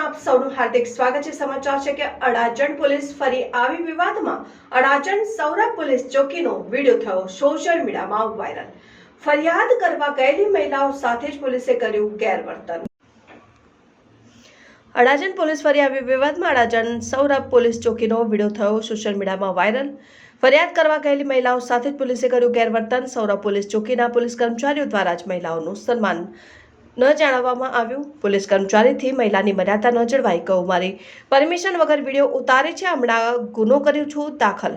આપ સૌનું હાર્દિક સ્વાગત છે. સમાચાર છે કે અડાજણ પોલીસ ફરી આવી વિવાદમાં. અડાજણ સૌરભ પોલીસ ચોકીનો વીડિયો થયો સોશિયલ મીડિયામાં વાયરલ. ફરિયાદ કરવા ગયેલી મહિલાઓ સાથે જ પોલીસે કર્યું ગેરવર્તન. અડાજણ પોલીસ ફરી આવી વિવાદમાં અડાજણ સૌરભ પોલીસ ચોકીનો વીડિયો થયો સોશિયલ મીડિયામાં વાયરલ. ફરિયાદ કરવા ગયેલી મહિલાઓ સાથે જ પોલીસે કર્યું ગેરવર્તન. સૌરભ પોલીસ ચોકીના પોલીસ કર્મચારીઓ દ્વારા જ મહિલાઓનું સન્માન ન જાણવામાં આવ્યું. પોલીસ કર્મચારીથી મહિલાની મર્યાદા ન જળવાઈ કહું મારી. પરમિશન વગર વીડિયો ઉતારે છે હમણાં ગુનો કર્યો છું, દાખલ.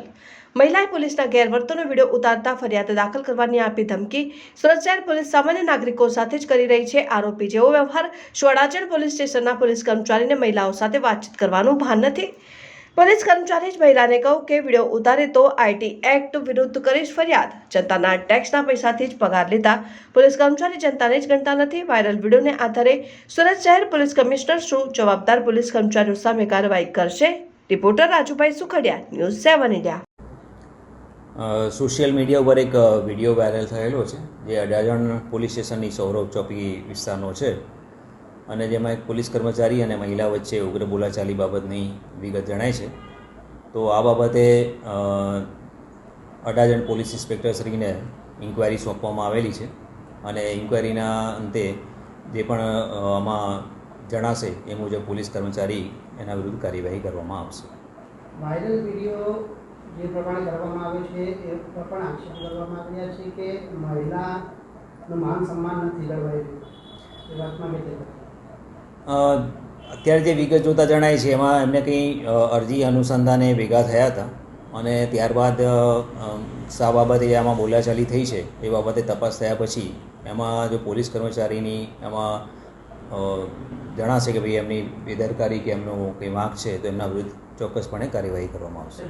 મહિલાએ પોલીસના ગેરવર્તનનો વીડિયો ઉતારતા ફરિયાદ દાખલ કરવાની આપી ધમકી. સુરત શહેર પોલીસ સામાન્ય નાગરિકો સાથે જ કરી રહી છે આરોપી. જેવો વ્યવહાર સોડાચણ પોલીસ સ્ટેશનના પોલીસ કર્મચારીને મહિલાઓ સાથે વાતચીત કરવાનું ભાન નથી. પોલીસ કર્મચારી જ મહિલાને કહું કે વીડિયો ઉતારે તો આઈટી એક્ટ વિરુદ્ધ કરીશ ફરિયાદ. જનતાના ટેક્સના પૈસાથી જ પગાર લીધા. પોલીસ કર્મચારી જનતાને જ ગણતા નથી. વાયરલ વિડીયોને આધારે સુરત શહેર પોલીસ કમિશનર શું જવાબદાર પોલીસ કર્મચારીઓ સામે કાર્યવાહી કરશે? Reporter Rajubhai Sukhadiya, news seven India. Social media ઉપર એક વીડિયો વાયરલ થયેલો છે, જે અડાજણ પોલીસ સ્ટેશનની સૌરભ ચોકી વિસ્તારનો છે. અને જેમાં એક પોલીસ કર્મચારી અને મહિલા વચ્ચે ઉગ્ર બોલાચાલી બાબતની વિગત જણાય છે. તો આ બાબતે અડાજણ પોલીસ ઇન્સ્પેક્ટરશ્રીને ઇન્ક્વાયરી સોંપવામાં આવેલી છે અને ઇન્ક્વાયરીના અંતે જે પણ આમાં જણાશે એ મુજબ પોલીસ કર્મચારી એના વિરુદ્ધ કાર્યવાહી કરવામાં આવશે. વાયરલ વીડિયો જે પ્રમાણે કરવામાં આવે છે એ પણ આક્ષેપ કરવામાં આવ્યા છે કે મહિલાનું માન સન્માન નથી જળવાઈ એ વાતમાં કે તે અ, અત્યારે જે વિગત જોતા જણાય છે, એમાં એમને કંઈ અરજી અનુસંધાને ભેગા થયા હતા. અને ત્યારબાદ શા બાબતે આમાં બોલાચાલી થઈ છે, એ બાબતે તપાસ થયા પછી, એમાં જો પોલીસ કર્મચારીની એમાં જણાશે કે ભાઈ એમની બેદરકારી કે એમનો કંઈ વાંક છે, તો એમના વિરુદ્ધ ચોક્કસપણે કાર્યવાહી કરવામાં આવશે.